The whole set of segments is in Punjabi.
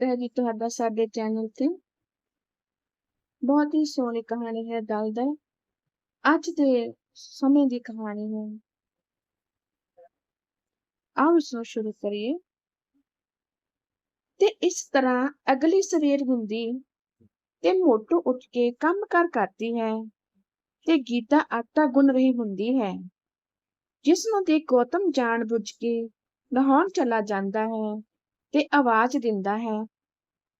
ਹੈ ਜੀ ਤੁਹਾਡਾ ਸਾਡੇ ਚੈਨਲ ਤੇ ਬਹੁਤ ਹੀ ਸੋਹਣੀ ਕਹਾਣੀ ਹੈ ਦਲਦਲ ਅੱਜ ਦੇ ਸਮੇਂ ਦੀ ਕਹਾਣੀ ਹੈ। ਆਓ ਇਸ ਨੂੰ ਸ਼ੁਰੂ ਕਰੀਏ। ਤੇ ਇਸ ਤਰ੍ਹਾਂ ਅਗਲੀ ਸਵੇਰ ਹੁੰਦੀ ਤੇ ਮੋਟੂ ਉੱਠ ਕੇ ਕੰਮ ਕਰ ਕਰਦੀ ਹੈ ਤੇ ਗੀਤਾ ਆਟਾ ਗੁੰਨ ਰਹੀ ਹੁੰਦੀ ਹੈ। ਜਿਸ ਨੂੰ ਦੇ ਗੌਤਮ ਜਾਣ ਬੁੱਝ ਕੇ ਨਹਾਉਣ ਚਲਾ ਜਾਂਦਾ ਹੈ। ਤੇ ਆਵਾਜ਼ ਦਿੰਦਾ ਹੈ,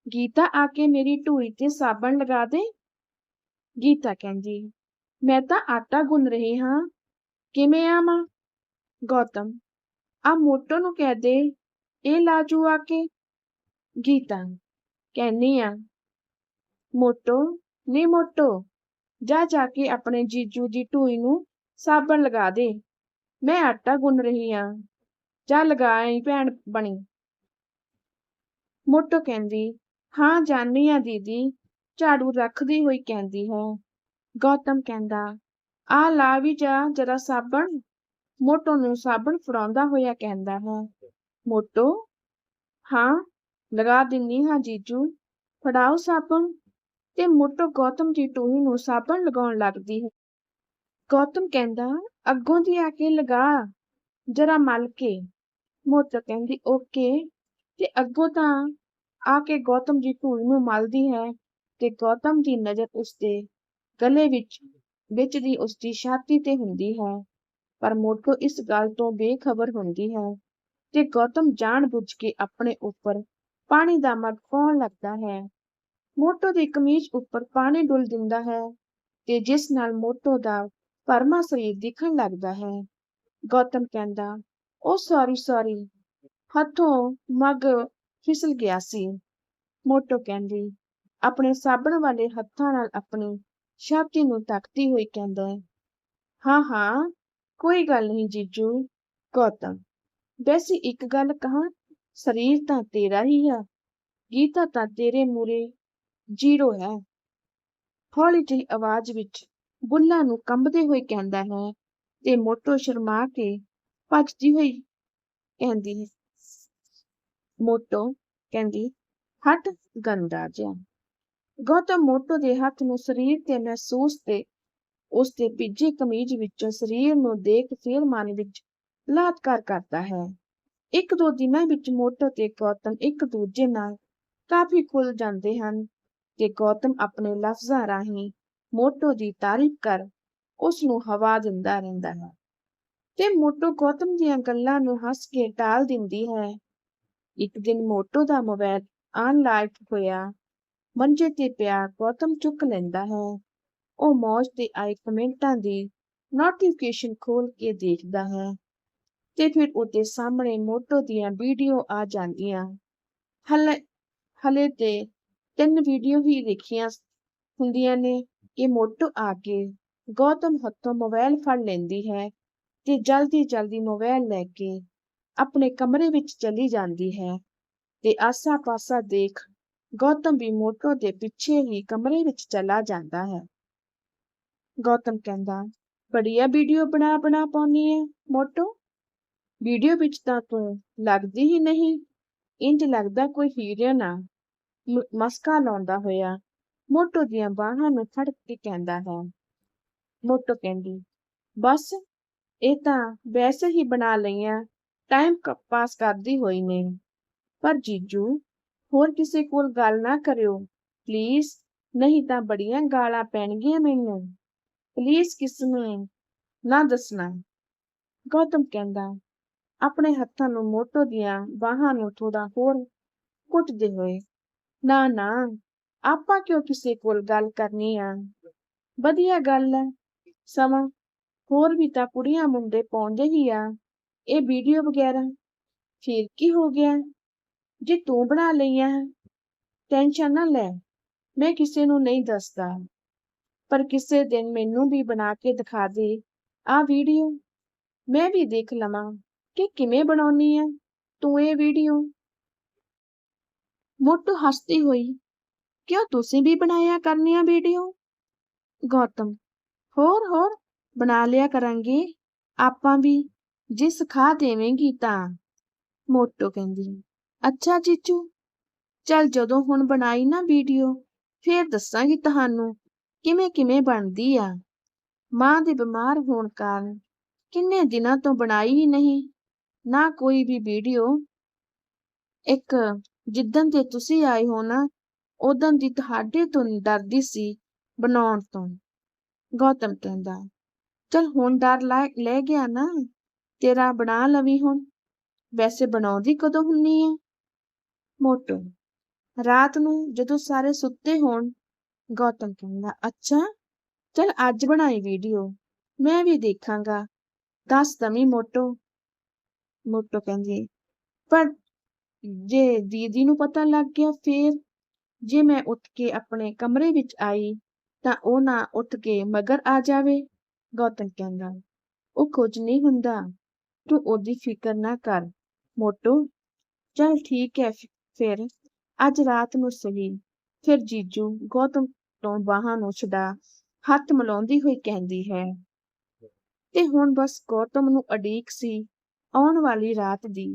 ਗੀਤਾ ਆ ਕੇ ਮੇਰੀ ਢੂਈ ਤੇ ਸਾਬਣ ਲਗਾ ਦੇ। ਗੀਤਾ ਕਹਿੰਦੀ, ਮੈਂ ਤਾਂ ਆਟਾ ਗੁੰਨ ਰਹੀ ਹਾਂ। ਕਿਵੇਂ ਆ ਆਵਾਂ? ਗੌਤਮ, ਆ ਮੋਟੋ ਨੂੰ ਕਹਿ ਦੇ, ਇਹ ਲਾਜੂ ਆ ਕੇ। ਗੀਤਾ ਕਹਿੰਨੀ ਆ, ਮੋਟੋ, ਨੀ ਮੋਟੋ, ਜਾ ਜਾ ਕੇ ਆਪਣੇ ਜੀਜੂ ਦੀ ਢੂਈ ਨੂੰ ਸਾਬਣ ਲਗਾ ਦੇ। ਮੈਂ ਆਟਾ ਗੁੰਨ ਰਹੀ ਹਾਂ ਜਾ ਲਗਾਈ ਭੈਣ ਬਣੀ। ਮੋਟੋ ਕਹਿੰਦੀ, ਹਾਂ ਜਾਣੀ ਆ ਦੀਦੀ, ਝਾੜੂ ਰੱਖਦੀ ਹੋਈ ਕਹਿੰਦੀ ਹੈ। ਗੌਤਮ ਕਹਿੰਦਾ, ਆ ਲਾ ਵੀ ਜਾ, ਜਰਾ ਸਾਬਣ। ਮੋਟੋ ਨੂੰ ਸਾਬਣ ਫੜਾਉਂਦਾ ਹੋਇਆ ਕਹਿੰਦਾ ਹੈ। ਮੋਟੋ ਹਾਂ, ਲਗਾ ਦਿੰਨੀ ਹਾਂ ਜੀਜੂ, ਫੜਾਓ ਸਾਬਣ। ਤੇ ਮੋਟੋ ਗੌਤਮ ਦੀ ਟੂਹੀ ਨੂੰ ਸਾਬਣ ਲਗਾਉਣ ਲੱਗਦੀ ਹੈ। ਗੌਤਮ ਕਹਿੰਦਾ, ਅੱਗੋਂ ਦੀ ਆ ਕੇ ਲਗਾ, ਜਰਾ ਮਲ ਕੇ। ਮੋਟੋ ਕਹਿੰਦੀ, ਓਕੇ। ਤੇ ਅੱਗੋਂ ਤਾਂ ਆ ਕੇ ਗੌਤਮ ਜੀ ਧੂੜ ਨੂੰ ਮਲਦੀ ਹੈ ਤੇ ਗੌਤਮ ਦੀ ਨਜ਼ਰ ਉਸਦੇ ਗਲੇ ਵਿੱਚ ਵਿੱਚ ਦੀ ਉਸਦੀ ਛਾਤੀ ਤੇ ਹੁੰਦੀ ਹੈ। ਪਰ ਮੋਟੋ ਇਸ ਗੱਲ ਤੋਂ ਬੇਖਬਰ ਹੁੰਦੀ ਹੈ ਤੇ ਗੌਤਮ ਜਾਣ ਬੁੱਝ ਕੇ ਆਪਣੇ ਉੱਪਰ ਪਾਣੀ ਦਾ ਮਗ ਪਾਉਣ ਲੱਗਦਾ ਹੈ। ਮੋਟੋ ਦੀ ਕਮੀਜ਼ ਉੱਪਰ ਪਾਣੀ ਡੁੱਲ ਦਿੰਦਾ ਹੈ ਤੇ ਜਿਸ ਨਾਲ ਮੋਟੋ ਦਾ ਪਰਮਾ ਸਰੀਰ ਦਿਖਣ ਲੱਗਦਾ ਹੈ। ਗੌਤਮ ਕਹਿੰਦਾ ਉਹ ਸੌਰੀ ਸੌਰੀ ਹੱਥੋਂ ਮਗ ਫਿਸਲ ਗਿਆ ਸੀ। ਮੋਟੋ ਕਹਿੰਦੀ, ਆਪਣੇ ਸਾਬਣ ਵਾਲੇ ਹੱਥਾਂ ਨਾਲ ਆਪਣੀ ਛਾਤੀ ਨੂੰ ਤੱਕਦੀ ਹੋਈ ਕਹਿੰਦਾ ਹਾਂ। ਹਾਂ ਕੋਈ ਗੱਲ ਨਹੀਂ ਜੀਜੂ, ਗੌਤਮ, ਵੈਸੇ ਇੱਕ ਗੱਲ ਕਹਾਂ, ਸਰੀਰ ਤਾਂ ਤੇਰਾ ਹੀ ਆ, ਗੀਤਾ ਤਾਂ ਤੇਰੇ ਮੂਰੇ ਜ਼ੀਰੋ ਹੈ। ਹੌਲੀ ਜਿਹੀ ਆਵਾਜ਼ ਵਿੱਚ ਬੁੱਲਾ ਨੂੰ ਕੰਬਦੇ ਹੋਏ ਕਹਿੰਦਾ ਹੈ ਤੇ ਮੋਟੋ ਸ਼ਰਮਾ ਕੇ ਭੱਜਦੀ ਹੋਈ ਕਹਿੰਦੀ ਹੈ ਮੋਟੋ ਕਹਿੰਦੀ, ਹਟ ਗੰਦਾ ਜਿਹਾ। ਗੌਤਮ ਮੋਟੋ ਦੇ ਹੱਥ ਨੂੰ ਸਰੀਰ ਤੇ ਮਹਿਸੂਸ ਤੇ ਉਸ ਦੇ ਭਿੱਜੀ ਕਮੀਜ਼ ਵਿੱਚੋਂ ਸਰੀਰ ਨੂੰ ਦੇਖ ਫੇਰ ਮਨ ਵਿੱਚ ਲਾਤਕਾਰ ਕਰਦਾ ਹੈ। ਇੱਕ ਦੋ ਦਿਨਾਂ ਵਿੱਚ ਮੋਟੋ ਤੇ ਗੌਤਮ ਇੱਕ ਦੂਜੇ ਨਾਲ ਕਾਫੀ ਖੁੱਲ ਜਾਂਦੇ ਹਨ ਤੇ ਗੌਤਮ ਆਪਣੇ ਲਫ਼ਜ਼ਾਂ ਰਾਹੀਂ ਮੋਟੋ ਦੀ ਤਾਰੀਫ ਕਰ ਉਸ ਨੂੰ ਹਵਾ ਦਿੰਦਾ ਰਹਿੰਦਾ ਹੈ। ਤੇ ਮੋਟੋ ਗੌਤਮ ਦੀਆਂ ਗੱਲਾਂ ਨੂੰ ਹੱਸ ਕੇ ਟਾਲ ਦਿੰਦੀ ਹੈ। ਇੱਕ ਦਿਨ ਮੋਟੋ ਦਾ ਮੋਬਾਈਲ ਆਨ ਲਾਈਟ ਹੋਇਆ। ਮੰਜੇ ਤੇ ਪਿਆ ਗੌਤਮ ਚੁੱਕ ਲੈਂਦਾ ਹੈ। ਉਹ ਮੌਜ ਤੇ ਆਏ ਕਮੈਂਟਾਂ ਦੀ ਨੋਟੀਫਿਕੇਸ਼ਨ ਖੋਲ ਕੇ ਦੇਖਦਾ ਹੈ ਤੇ ਫਿਰ ਉਹਦੇ ਸਾਹਮਣੇ ਮੋਟੋ ਦੀਆਂ ਵੀਡੀਓ ਆ ਜਾਂਦੀਆਂ। ਹਲੇ ਹਲੇ ਤੇ ਤਿੰਨ ਵੀਡੀਓ ਹੀ ਦੇਖੀਆਂ ਹੁੰਦੀਆਂ ਨੇ। ਕਿ ਮੋਟੋ ਆ ਕੇ ਗੌਤਮ ਹੱਥੋਂ ਮੋਬਾਈਲ ਫੜ ਲੈਂਦੀ ਹੈ ਤੇ ਜਲਦੀ ਜਲਦੀ ਮੋਬਾਈਲ ਲੈ ਕੇ ਆਪਣੇ ਕਮਰੇ ਵਿੱਚ ਚਲੀ ਜਾਂਦੀ ਹੈ ਤੇ ਆਸਾ-ਪਾਸਾ ਦੇਖ ਗੌਤਮ ਵੀ ਮੋਟੋ ਦੇ ਪਿੱਛੇ ਹੀ ਕਮਰੇ ਵਿੱਚ ਚਲਾ ਜਾਂਦਾ ਹੈ। ਗੌਤਮ ਕਹਿੰਦਾ, ਬੜੀਆ ਵੀਡੀਓ ਬਣਾ ਬਣਾ ਪਾਉਣੀ ਹੈ ਮੋਟੋ। ਵੀਡੀਓ ਵਿੱਚ ਤਾਂ ਤੂੰ ਲੱਗਦੀ ਹੀ ਨਹੀਂ। ਇੰਜ ਲੱਗਦਾ ਕੋਈ ਹੀਰੋਇਨ ਆ ਮਸਕਾ ਲਾਉਂਦਾ ਹੋਇਆ। ਮੋਟੋ ਦੀਆਂ ਬਾਹਾਂ ਨੂੰ ਫੜ ਕੇ ਕਹਿੰਦਾ ਹੈ। ਮੋਟੋ ਕਹਿੰਦੀ, ਬਸ, ਇਹ ਤਾਂ ਵੈਸੇ ਹੀ ਬਣਾ ਲਈਆਂ। ਟਾਈਮ ਪਾਸ ਕਰਦੀ ਹੋਈ ਨੇ। ਪਰ ਜੀਜੂ, ਹੋਰ ਕਿਸੇ ਕੋਲ ਗੱਲ ਨਾ ਕਰਿਓ। ਪਲੀਜ਼ ਨਹੀਂ ਤਾਂ ਬੜੀਆਂ ਗਾਲਾਂ ਪੈਣਗੀਆਂ ਮੈਨੂੰ। ਪਲੀਜ਼ ਕਿਸ ਨੂੰ? ਨਾ ਦੱਸਣਾ। ਗੌਤਮ ਕਹਿੰਦਾ, ਆਪਣੇ ਹੱਥਾਂ ਨੂੰ ਮੋਟੋ ਦੀਆਂ ਬਾਹਾਂ ਨੂੰ ਥੋੜਾ ਹੋਰ ਕੁੱਟਦੇ ਹੋਏ, ਨਾ ਨਾ, ਆਪਾਂ ਕਿਉਂ ਕਿਸੇ ਕੋਲ ਗੱਲ ਕਰਨੀ ਆ? ਵਧੀਆ ਗੱਲ ਹੈ। ਸਮਾਂ, ਹੋਰ ਵੀ ਤਾਂ ਕੁੜੀਆਂ ਮੁੰਡੇ ਪਾਉਂਦੇ ਹੀ ਆ। ਇਹ ਵੀਡੀਓ ਵਗੈਰਾ? ਫਿਰ ਕੀ ਹੋ ਗਿਆ? ਜੇ ਤੂੰ ਬਣਾ ਲਈਆਂ ਟੈਨਸ਼ਨ ਨਾ ਲੈ, ਮੈਂ ਕਿਸੇ ਨੂੰ ਨਹੀਂ ਦੱਸਦਾ। ਪਰ ਕਿਸੇ ਦਿਨ ਮੈਨੂੰ ਵੀ ਬਣਾ ਕੇ ਦਿਖਾ ਦੇ ਆ ਵੀਡੀਓ। ਮੈਂ ਵੀ ਦੇਖ ਲਵਾਂ ਕਿ ਕਿਵੇਂ ਬਣਾਉਣੀ ਆ ਤੂੰ ਇਹ ਵੀਡੀਓ। ਮੋਟੂ ਹੱਸਦੀ ਹੋਈ, ਕਿਉਂ ਤੁਸੀਂ ਵੀ ਬਣਾਇਆ ਕਰਨੀਆਂ ਵੀਡੀਓ? ਗੌਤਮ ਹੋਰ ਹੋਰ ਬਣਾ ਲਿਆ ਕਰਾਂਗੇ, ਆਪਾਂ ਵੀ। ਜੇ ਸਿਖਾ ਦੇਵੇਂਗੀ ਤਾਂ। ਮੋਟੋ ਕਹਿੰਦੀ, ਅੱਛਾ ਚੀਚੂ ਚੱਲ ਜਦੋਂ ਹੁਣ ਬਣਾਈ ਨਾ ਵੀਡੀਓ, ਫੇਰ ਦੱਸਾਂਗੀ ਤੁਹਾਨੂੰ ਕਿਵੇਂ ਕਿਵੇਂ ਬਣਦੀ ਆ। ਮਾਂ ਦੇ ਬਿਮਾਰ ਹੋਣ ਕਾਰਨ ਕਿੰਨੇ ਦਿਨਾਂ ਤੋਂ ਬਣਾਈ ਹੀ ਨਹੀਂ, ਨਾ ਕੋਈ ਵੀ ਵੀਡੀਓ। ਇੱਕ ਜਿੱਦਣ ਤੇ ਤੁਸੀਂ ਆਏ ਹੋ ਨਾ ਉਦੋਂ ਦੀ ਤੁਹਾਡੇ ਤੋਂ ਡਰਦੀ ਸੀ ਬਣਾਉਣ ਤੋਂ। ਗੌਤਮ ਕਹਿੰਦਾ, ਚਲ ਹੁਣ ਡਰ ਲੈ ਲੈ ਗਿਆ ਨਾ। ਤੇਰਾ ਬਣਾ ਲਵੀ ਹੁਣ। ਵੈਸੇ ਬਣਾਉਂਦੀ ਕਦੋਂ ਹੁੰਨੀ ਆ? ਮੋਟੋ, ਰਾਤ ਨੂੰ ਜਦੋਂ ਸਾਰੇ ਸੁੱਤੇ ਹੋਣ, ਗੌਤਮ ਕਹਿੰਦਾ, ਅੱਛਾ, ਚਲ ਅੱਜ ਬਣਾਈ ਵੀਡੀਓ, ਮੈਂ ਵੀ ਦੇਖਾਂਗਾ। ਦੱਸ ਦਵੀਂ ਮੋਟੋ। ਮੋਟੋ ਕਹਿੰਦੀ, ਪਰ ਜੇ ਦੀਦੀ ਨੂੰ ਪਤਾ ਲੱਗ ਗਿਆ ਫੇਰ, ਜੇ ਮੈਂ ਉੱਠ ਕੇ ਆਪਣੇ ਕਮਰੇ ਵਿੱਚ ਆਈ, ਤਾਂ ਉਹ ਨਾ ਉੱਠ ਕੇ ਮਗਰ ਆ ਜਾਵੇ। ਗੌਤਮ ਕਹਿੰਦਾ, ਉਹ ਕੁਝ ਨਹੀਂ ਹੁੰਦਾ। ਤੂੰ ਉਹਦੀ ਫਿਕਰ ਨਾ ਕਰ, ਮੋਟੋ। ਚਲ ਠੀਕ ਹੈ ਫਿਰ। ਅੱਜ ਰਾਤ ਨੂੰ ਸਹੀ। ਫਿਰ ਜੀਜੂ ਗੌਤਮ ਤੋਂ ਬਾਹਾਂ ਨੂੰ ਛਡਾ, ਹੱਥ ਮਿਲਾਉਂਦੀ ਹੋਈ ਕਹਿੰਦੀ ਹੈ, ਤੇ ਹੁਣ ਬਸ ਗੌਤਮ ਨੂੰ ਅਡੀਕ ਸੀ ਆਉਣ ਵਾਲੀ ਰਾਤ ਦੀ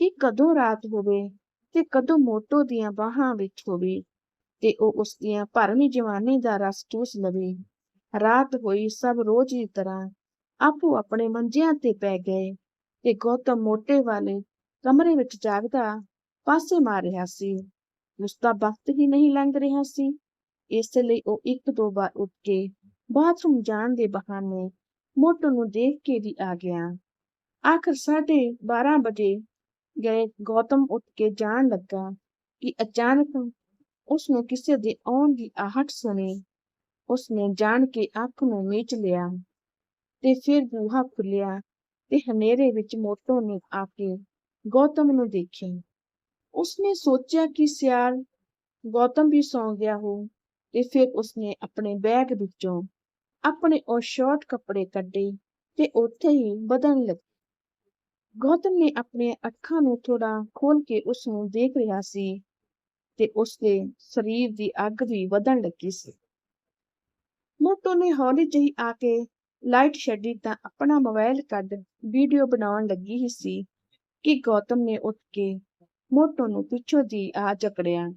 ਕਿ ਕਦੋਂ ਰਾਤ ਹੋਵੇ ਤੇ ਕਦੋਂ ਮੋਟੋ ਦੀਆਂ ਬਾਹਾਂ ਵਿੱਚ ਹੋਵੇ ਤੇ ਉਹ ਉਸ ਦੀਆਂ ਭਰਵੀਂ ਜਵਾਨੀ ਦਾ ਰਸ ਚੂਸ ਲਵੇ। ਰਾਤ ਹੋਈ ਸਭ ਰੋਜ਼ ਦੀ ਤਰ੍ਹਾਂ ਆਪੋ ਆਪਣੇ ਮੰਜਿਆਂ ਤੇ ਪੈ ਗਏ। ਤੇ ਗੌਤਮ ਮੋਟੇ ਵਾਲੇ ਕਮਰੇ ਵਿੱਚ ਜਾਗਦਾ ਪਾਸੇ ਮਾਰ ਰਿਹਾ ਸੀ। ਉਸ ਦਾ ਵਕਤ ਹੀ ਨਹੀਂ ਲੰਘ ਰਿਹਾ ਸੀ। ਇਸ ਲਈ ਉਹ ਇੱਕ ਦੋ ਵਾਰ ਉੱਠ ਕੇ ਬਾਥਰੂਮ ਜਾਣ ਦੇ ਬਹਾਨੇ ਮੋਟੋ ਨੂੰ ਦੇਖ ਕੇ ਵੀ ਆ ਗਿਆ। ਆਖਰ ਸਾਢੇ 12 ਵਜੇ ਗਏ ਗੌਤਮ ਉੱਠ ਕੇ ਜਾਣ ਲੱਗਾ ਕਿ ਅਚਾਨਕ ਉਸ ਨੂੰ ਕਿਸੇ ਦੇ ਆਉਣ ਦੀ ਆਹਟ ਸੁਣੀ। ਉਸ ਨੇ ਜਾਣ ਕੇ ਅੱਖ ਨੂੰ ਮੀਚ ਲਿਆ ਤੇ ਫਿਰ ਬੂਹਾ ਖੁੱਲਿਆ ਤੇ ਹਨੇਰੇ ਵਿੱਚ ਮੋਟੋ ਨੇ ਆ ਕੇ ਗੌਤਮ ਨੂੰ ਦੇਖਿਆ। ਉਸਨੇ ਸੋਚਿਆ ਕਿ ਸਿਆਲ ਗੌਤਮ ਵੀ ਸੌਂ ਗਿਆ ਹੋ ਤੇ ਫਿਰ ਉਸਨੇ ਆਪਣੇ ਬੈਗ ਵਿੱਚੋਂ ਆਪਣੇ ਉਹ ਸ਼ਾਰਟ ਕੱਪੜੇ ਕੱਢੇ ਤੇ ਉੱਥੇ ਹੀ ਬਦਲਣ ਲੱਗੀ। ਗੌਤਮ ਨੇ ਆਪਣੀਆਂ ਅੱਖਾਂ ਨੂੰ ਥੋੜਾ ਖੋਲ ਕੇ ਉਸ ਨੂੰ ਦੇਖ ਰਿਹਾ ਸੀ ਤੇ ਉਸਦੇ ਸਰੀਰ ਦੀ ਅੱਗ ਵੀ ਵਧਣ ਲੱਗੀ ਸੀ। ਮੋਟੋ ਨੇ ਹੌਲੀ ਜਿਹੀ ਆ ਕੇ ਲਾਈਟ ਛੱਡੀ ਤਾਂ ਆਪਣਾ ਮੋਬਾਈਲ ਕੱਢ ਵੀਡੀਓ ਬਣਾਉਣ ਲੱਗੀ ਹੀ ਸੀ ਕਿ ਗੌਤਮ ਨੇ ਉੱਠ ਕੇ ਮੋਟੋ ਨੂੰ ਪਿੱਛੋਂ ਦੀ ਆ ਜਕੜਿਆ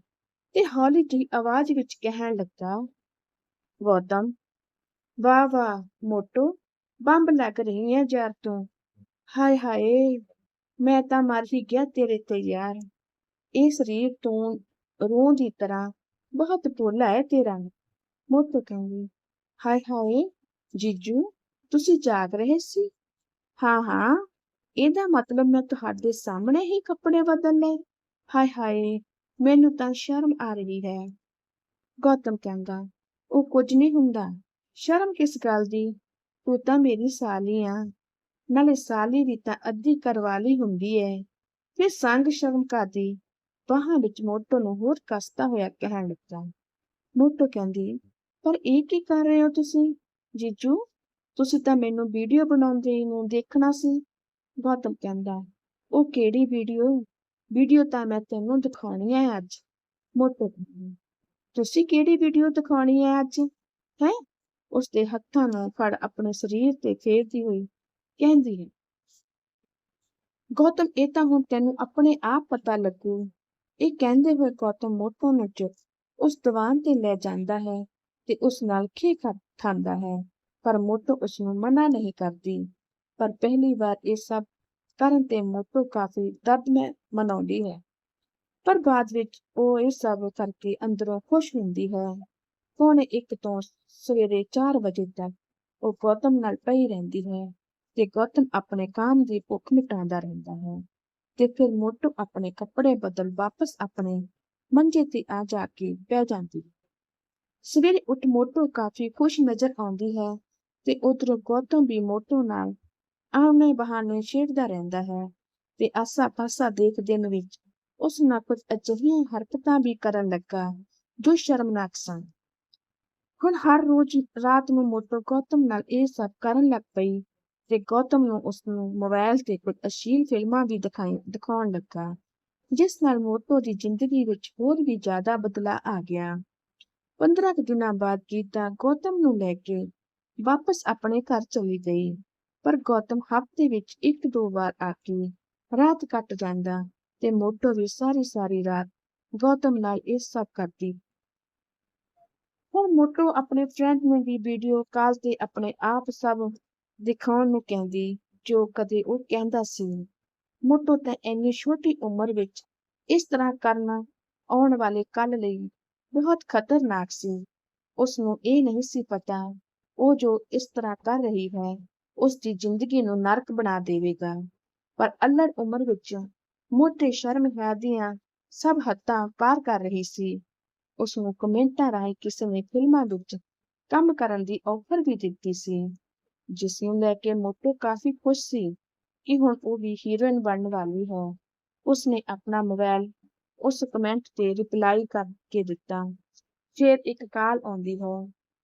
ਤੇ ਹੌਲੀ ਜਿਹੀ ਆਵਾਜ਼ ਵਿੱਚ ਕਹਿਣ ਲੱਗਾ, ਗੌਤਮ, ਵਾਹ ਵਾਹ, ਮੋਟੋ, ਬੰਬ ਲੱਗ ਰਹੀ ਹੈ ਯਾਰ ਤੂੰ। ਹਾਏ ਹਾਏ, ਮੈਂ ਤਾਂ ਮਰ ਹੀ ਗਿਆ ਤੇਰੇ ਤੇ ਯਾਰ। ਇਹ ਸਰੀਰ ਤੋਂ ਰੂਹ ਦੀ ਤਰ੍ਹਾਂ ਬਹੁਤ ਭੋਲਾ ਹੈ ਤੇਰਾ, ਮੋਟੋ ਕਹਿੰਦੀ। ਹਾਏ ਹਾਏ ਜੀਜੂ, ਤੁਸੀਂ ਜਾਗ ਰਹੇ ਸੀ? ਹਾਂ ਹਾਂ। ਇਹਦਾ ਮਤਲਬ ਮੈਂ ਤੁਹਾਡੇ ਸਾਹਮਣੇ ਹੀ ਕੱਪੜੇ ਬਦਲ ਲਏ। ਹਾਏ ਹਾਏ, ਮੈਨੂੰ ਤਾਂ ਸ਼ਰਮ ਆ ਰਹੀ ਹੈ। ਗੌਤਮ ਕਹਿੰਦਾ, ਉਹ ਕੁਝ ਨਹੀਂ ਹੁੰਦਾ। ਸ਼ਰਮ ਕਿਸ ਗੱਲ ਦੀ? ਤੂੰ ਤਾਂ ਮੇਰੀ ਸਾਲੀ ਆ। ਨਾਲੇ ਸਾਲੀ ਦੀ ਤਾਂ ਅੱਧੀ ਕਰਵਾਲੀ ਹੁੰਦੀ ਹੈ ਫਿਰ ਸੰਗ ਸ਼ਰਮ ਕਰਦੀ ਬਾਹਾਂ ਵਿੱਚ ਮੋਟੋ ਨੂੰ ਹੋਰ ਕਸਤਾ ਹੋਇਆ ਕਹਿਣ ਲੱਗਾ। ਮੋਟੋ ਕਹਿੰਦੀ, ਪਰ ਇਹ ਕੀ ਕਰ ਰਹੇ ਹੋ ਤੁਸੀਂ? ਜੀਜੂ, ਤੁਸੀਂ ਤਾਂ ਮੈਨੂੰ ਵੀਡੀਓ ਬਣਾਉਂਦੇ ਨੂੰ ਦੇਖਣਾ ਸੀ। ਗੌਤਮ ਕਹਿੰਦਾ, ਉਹ ਕਿਹੜੀ ਵੀਡੀਓ? ਵੀਡੀਓ ਤਾਂ ਮੈਂ ਤੈਨੂੰ ਦਿਖਾਉਣੀ ਹੈ ਅੱਜ। ਮੋਟੋ ਤੁਸੀਂ ਕਿਹੜੀ ਵੀਡੀਓ ਦਿਖਾਉਣੀ ਹੈ ਅੱਜ? ਹੈ? ਉਸਦੇ ਹੱਥਾਂ ਨੂੰ ਫੜ ਆਪਣੇ ਸਰੀਰ ਤੇ ਫੇਰਦੀ ਹੋਈ ਕਹਿੰਦੀ ਹੈ, ਗੌਤਮ, ਇਹ ਤਾਂ ਹੁਣ ਤੈਨੂੰ ਆਪਣੇ ਆਪ ਪਤਾ ਲੱਗੂ। ਇਹ ਕਹਿੰਦੇ ਹੋਏ ਗੌਤਮ ਮੋਟੋ ਨੂੰ ਉਸ ਦੀਵਾਨ ਤੇ ਲੈ ਜਾਂਦਾ ਹੈ। ਤੇ ਉਸ ਨਾਲ ਖੇ ਖਾਂਦਾ ਹੈ? ਪਰ ਮੋਟੋ ਉਸ ਨੂੰ ਮਨਾ ਨਹੀਂ ਕਰਦੀ। ਪਰ ਪਹਿਲੀ ਵਾਰ ਇਹ ਸਭ ਕਰਨ ਤੇ ਮੋਟੋ ਕਾਫੀ ਦਰਦ ਮੈਂ ਮਨਾਉਂਦੀ ਹੈ। ਪਰ ਬਾਅਦ ਵਿੱਚ ਉਹ ਇਹ ਸਭ ਕਰਕੇ ਅੰਦਰੋਂ ਖੁਸ਼ ਹੁੰਦੀ ਹੈ। ਪੌਣੇ ਇੱਕ ਤੋਂ ਸਵੇਰੇ 4 ਵਜੇ ਤੱਕ ਉਹ ਗੌਤਮ ਨਾਲ ਪਈ ਰਹਿੰਦੀ ਹੈ ਤੇ ਗੌਤਮ ਆਪਣੇ ਕੰਮ ਦੀ ਭੁੱਖ ਮਿਟਾਉਂਦਾ ਰਹਿੰਦਾ ਹੈ ਤੇ ਫਿਰ ਮੋਟੂ ਆਪਣੇ ਕੱਪੜੇ ਬਦਲ ਵਾਪਸ ਆਪਣੇ ਮੰਜੇ ਤੇ ਆ ਜਾ ਕੇ ਬਹਿ ਜਾਂਦੀ ਸਵੇਰੇ ਉੱਠ ਮੋਟੋ ਕਾਫੀ ਖੁਸ਼ ਨਜ਼ਰ ਆਉਂਦੀ ਹੈ ਤੇ ਉਧਰੋਂ ਗੌਤਮ ਵੀ ਮੋਟੋ ਨਾਲ ਆਉਣੇ ਬਹਾਨੇ ਛੇੜਦਾ ਰਹਿੰਦਾ ਹੈ ਤੇ ਆਸਾ ਪਾਸਾ ਦੇਖਦੇ ਦਿਨ ਵਿੱਚ ਉਸ ਨਾਲ ਕੁਝ ਅਜਿਹੀਆਂ ਹਰਕਤਾਂ ਵੀ ਕਰਨ ਲੱਗਾ ਜੋ ਸ਼ਰਮਨਾਕ ਸਨ। ਹੁਣ ਹਰ ਰੋਜ਼ ਰਾਤ ਨੂੰ ਮੋਟੋ ਗੌਤਮ ਨਾਲ ਇਹ ਸਭ ਕਰਨ ਲੱਗ ਪਈ ਤੇ ਗੌਤਮ ਨੂੰ ਉਸ ਨੂੰ ਮੋਬਾਈਲ ਤੇ ਕੁਝ ਅਸ਼ੀਲ ਫਿਲਮਾਂ ਵੀ ਦਿਖਾਈ ਦਿਖਾਉਣ ਲੱਗਾ, ਜਿਸ ਨਾਲ ਮੋਟੋ ਦੀ ਜ਼ਿੰਦਗੀ ਵਿੱਚ ਹੋਰ ਵੀ ਜ਼ਿਆਦਾ ਬਦਲਾਅ ਆ ਗਿਆ। 15 ਕੁ ਦਿਨਾਂ ਬਾਅਦ ਗੀਤਾ ਗੌਤਮ ਨੂੰ ਲੈ ਕੇ ਵਾਪਸ ਆਪਣੇ ਘਰ ਚਲੀ ਗਈ। ਪਰ ਗੌਤਮ ਹਫ਼ਤੇ ਵਿੱਚ ਇੱਕ ਦੋ ਵਾਰ ਆ ਕੇ ਰਾਤ ਕੱਟ ਜਾਂਦਾ ਤੇ ਮੋਟੋ ਵੀ ਸਾਰੀ ਸਾਰੀ ਰਾਤ ਗੌਤਮ ਨਾਲ ਇਹ ਸਭ ਕਰਦੀ। ਹੁਣ ਮੋਟੋ ਆਪਣੇ ਫਰੈਂਡ ਨੂੰ ਵੀ ਵੀਡੀਓ ਕਾਲ ਤੇ ਆਪਣੇ ਆਪ ਸਭ ਦਿਖਾਉਣ ਨੂੰ ਕਹਿੰਦੀ, ਜੋ ਕਦੇ ਉਹ ਕਹਿੰਦਾ ਸੀ। ਮੋਟੋ ਤਾਂ ਇੰਨੀ ਛੋਟੀ ਉਮਰ ਵਿੱਚ ਇਸ ਤਰ੍ਹਾਂ ਕਰਨਾ ਆਉਣ ਵਾਲੇ ਕੱਲ ਲਈ ਬਹੁਤ ਖਤਰਨਾਕ ਸੀ ਉਸ ਨੂੰ ਇਹ ਨਹੀਂ ਸੀ ਪਤਾ ਉਹ ਜੋ ਇਸ ਤਰ੍ਹਾਂ ਕਰ ਰਹੀ ਹੈ ਉਸ ਦੀ ਜ਼ਿੰਦਗੀ ਨੂੰ ਨਰਕ ਬਣਾ ਦੇਵੇਗਾ ਪਰ ਅਲੜ ਉਮਰ ਵਿੱਚ ਮੋਟੇ ਸ਼ਰਮ ਦੀਆਂ ਸਭ ਹੱਦਾਂ ਪਾਰ ਕਰ ਰਹੀ ਸੀ ਉਸ ਨੂੰ ਕਮੈਂਟਾਂ ਰਾਹੀਂ ਕਿਸੇ ਨੇ ਫਿਲਮਾਂ ਵਿੱਚ ਕੰਮ ਕਰਨ ਦੀ ਆਫਰ ਵੀ ਦਿੱਤੀ ਸੀ ਜਿਸ ਨੂੰ ਲੈ ਕੇ ਮੋਟੋ ਕਾਫੀ ਖੁਸ਼ ਸੀ ਕਿ ਹੁਣ ਉਹ ਵੀ ਹੀਰੋਇਨ ਬਣਨ ਵਾਲੀ ਹੈ ਉਸਨੇ ਆਪਣਾ ਮੋਬਾਈਲ ਉਸ ਕਮੈਂਟ ਤੇ ਰਿਪਲਾਈ ਕਰਕੇ ਦਿੱਤਾ। ਫਿਰ ਇੱਕ ਕਾਲ ਆਉਂਦੀ ਹੈ,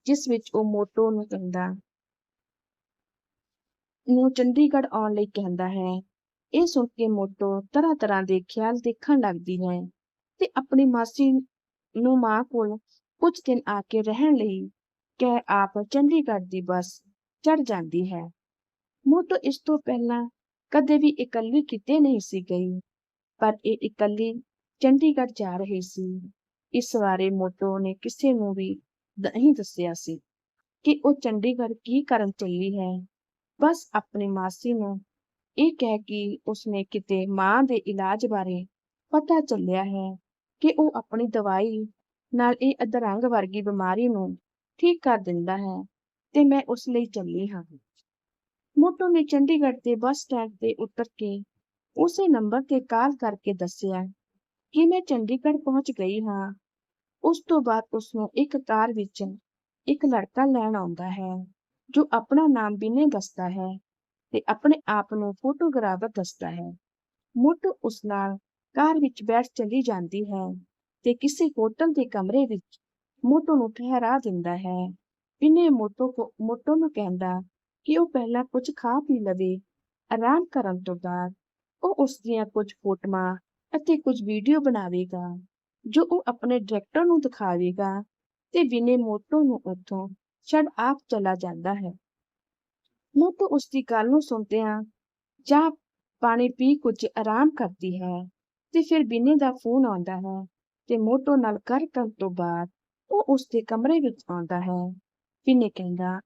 ਜਿਸ ਵਿੱਚ ਉਹ ਮੋਟੋ ਨੂੰ ਕਹਿੰਦਾ, ਨੂੰ ਚੰਡੀਗੜ੍ਹ ਆਉਣ ਲਈ ਕਹਿੰਦਾ ਹੈ। ਇਹ ਸੁਣ ਕੇ ਮੋਟੋ ਤਰ੍ਹਾਂ ਤਰ੍ਹਾਂ ਦੇ ਖਿਆਲ ਦੇਖਣ ਲੱਗਦੀ ਹੈ ਤੇ ਆਪਣੀ ਮਾਸੀ ਨੂੰ ਮਾਂ ਕੋਲ ਕੁਝ ਦਿਨ ਆ ਕੇ ਰਹਿਣ ਲਈ ਕਹਿ ਆਪ ਚੰਡੀਗੜ੍ਹ ਦੀ ਬੱਸ ਚੜ ਜਾਂਦੀ ਹੈ। ਮੋਟੋ ਇਸ ਤੋਂ ਪਹਿਲਾਂ ਕਦੇ ਵੀ ਇਕੱਲੀ ਕਿਤੇ ਨਹੀਂ ਸੀ ਗਈ, ਪਰ ਇਹ ਇਕੱਲੀ ਚੰਡੀਗੜ੍ਹ ਜਾ ਰਹੀ ਸੀ। ਇਸ ਬਾਰੇ ਮੋਟੋ ਨੇ ਕਿਸੇ ਨੂੰ ਵੀ ਨਹੀਂ ਦੱਸਿਆ ਸੀ ਕਿ ਉਹ ਚੰਡੀਗੜ੍ਹ ਕੀ ਕਰਨ ਚੱਲੀ ਹੈ। ਬਸ ਆਪਣੀ ਮਾਸੀ ਨੂੰ ਇਹ ਕਹਿ ਕੇ ਉਸਨੇ ਕਿਤੇ ਮਾਂ ਦੇ ਇਲਾਜ ਬਾਰੇ ਪਤਾ ਚੱਲਿਆ ਹੈ ਕਿ ਉਹ ਆਪਣੀ ਦਵਾਈ ਨਾਲ ਇਹ ਅਧਰੰਗ ਵਰਗੀ ਬਿਮਾਰੀ ਨੂੰ ਠੀਕ ਕਰ ਦਿੰਦਾ ਹੈ ਤੇ ਮੈਂ ਉਸ ਲਈ ਚੱਲੀ ਹਾਂ। ਮੋਟੋ ਨੇ ਚੰਡੀਗੜ੍ਹ ਦੇ ਬੱਸ ਸਟੈਂਡ ਤੇ ਉਤਰ ਕੇ ਉਸੇ ਨੰਬਰ ਤੇ ਕਾਲ ਕਰਕੇ ਦੱਸਿਆ ਕਿ ਮੈਂ ਚੰਡੀਗੜ੍ਹ ਪਹੁੰਚ ਗਈ ਹਾਂ, ਉਸ ਤੋਂ ਬਾਅਦ ਉਸ ਨੂੰ ਇੱਕ ਕਾਰ ਵਿੱਚ ਇੱਕ ਲੜਕਾ ਲੈਣ ਆਉਂਦਾ ਹੈ, ਜੋ ਆਪਣਾ ਨਾਮ ਬਿਨੇ ਦੱਸਦਾ ਹੈ ਤੇ ਆਪਣੇ ਆਪ ਨੂੰ ਫੋਟੋਗ੍ਰਾਫਰ ਦੱਸਦਾ ਹੈ। ਮੋਟੋ ਉਸ ਨਾਲ ਕਾਰ ਵਿੱਚ ਬੈਠ ਚਲੀ ਜਾਂਦੀ ਹੈ ਤੇ ਕਿਸੇ ਹੋਟਲ ਦੇ ਕਮਰੇ ਵਿੱਚ ਮੋਟੋ ਨੂੰ ਠਹਿਰਾ ਦਿੰਦਾ ਹੈ। ਬਿਨੇ ਮੋਟੋ ਕੋ ਮੋਟੋ ਨੂੰ ਕਹਿੰਦਾ ਕਿ ਉਹ ਪਹਿਲਾਂ ਕੁਝ ਖਾ ਪੀ ਲਵੇ। ਆਰਾਮ ਕਰਨ ਤੋਂ ਬਾਅਦ ਉਹ ਉਸ ਦੀਆਂ ਕੁਝ ਫੋਟੋਆਂ ਅਤੇ ਕੁਝ ਵੀਡੀਓ ਬਣਾਵੇਗਾ, ਜੋ ਉਹ ਆਪਣੇ ਡਾਇਰੈਕਟਰ ਨੂੰ ਦਿਖਾਵੇਗਾ ਤੇ ਬਿਨੇ ਮੋਟੋ ਨੂੰ ਉੱਥੋਂ ਛੱਡ ਆਪ ਚਲਾ ਜਾਂਦਾ ਹੈ। ਮੋਟੋ ਉਸ ਦੀ ਗੱਲ ਨੂੰ ਸੁਣਦਿਆਂ ਜਾਂ ਪਾਣੀ ਪੀ ਕੁਝ ਆਰਾਮ ਕਰਦੀ ਹੈ ਤੇ ਫਿਰ ਬਿਨੇ ਦਾ ਫੋਨ ਆਉਂਦਾ ਹੈ ਤੇ ਮੋਟੋ ਨਾਲ ਗੱਲ ਕਰਨ ਤੋਂ ਬਾਅਦ ਉਹ ਉਸ ਦੇ ਕਮਰੇ ਵਿੱਚ ਆਉਂਦਾ ਹੈ। ਬਿਨੇ ਕਹਿੰਦਾ,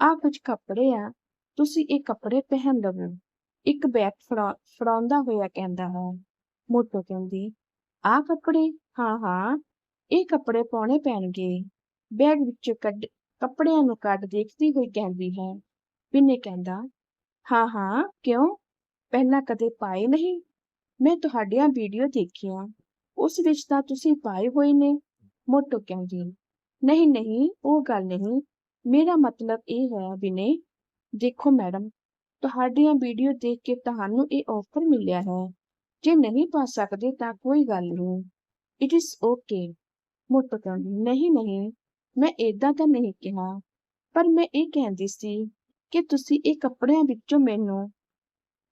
ਆ ਕੁਝ ਕੱਪੜੇ ਆ, ਤੁਸੀਂ ਇਹ ਕੱਪੜੇ ਪਹਿਨ ਲਵੋ। ਇੱਕ ਬੈਗ ਫੜਾ, ਫੜਾਉਂਦਾ ਹੋਇਆ ਕਹਿੰਦਾ ਹੈ। ਮੋਟੋ ਕਹਿੰਦੀ ਆ ਕੱਪੜੇ, ਹਾਂ ਹਾਂ, ਇਹ ਕੱਪੜੇ ਪਾਉਣੇ ਪੈਣਗੇ। ਬੈਗ ਵਿੱਚੋਂ ਕੱਢ, ਕੱਪੜਿਆਂ ਨੂੰ ਕੱਢ ਦੇਖਦੀ ਹੋਈ ਕਹਿੰਦੀ ਹੈ। ਬਿੰਨੇ ਕਹਿੰਦਾ, ਹਾਂ ਹਾਂ, ਕਿਉਂ? ਪਹਿਲਾਂ ਕਦੇ ਪਾਏ ਨਹੀਂ? ਮੈਂ ਤੁਹਾਡੀਆਂ ਵੀਡੀਓ ਦੇਖੀਆਂ। ਉਸ ਵਿੱਚ ਤਾਂ ਤੁਸੀਂ ਪਾਏ ਹੋਏ ਨੇ। ਮੋਟੋ ਕਹਿੰਦੀ ਨਹੀਂ ਨਹੀਂ, ਉਹ ਗੱਲ ਨਹੀਂ। ਮੇਰਾ ਮਤਲਬ ਇਹ ਹੈ ਬਿਨੇ, ਦੇਖੋ ਮੈਡਮ, ਤੁਹਾਡੀਆਂ ਵੀਡੀਓ ਦੇਖ ਕੇ ਤੁਹਾਨੂੰ ਇਹ ਆਫਰ ਮਿਲਿਆ ਹੈ। ਜੇ ਨਹੀਂ ਪਾ ਸਕਦੇ ਤਾਂ ਕੋਈ ਗੱਲ ਨਹੀਂ। ਇਟ ਇਜ਼ ਓਕੇ ਮੋਟੋ ਕਹਿੰਦੀ ਨਹੀਂ ਨਹੀਂ ਮੈਂ ਏਦਾਂ ਤਾਂ ਨਹੀਂ ਕਿਹਾ। ਪਰ ਮੈਂ ਇਹ ਕਹਿੰਦੀ ਸੀ ਕਿ ਤੁਸੀਂ ਇਹ ਕੱਪੜਿਆਂ ਵਿੱਚੋਂ ਮੈਨੂੰ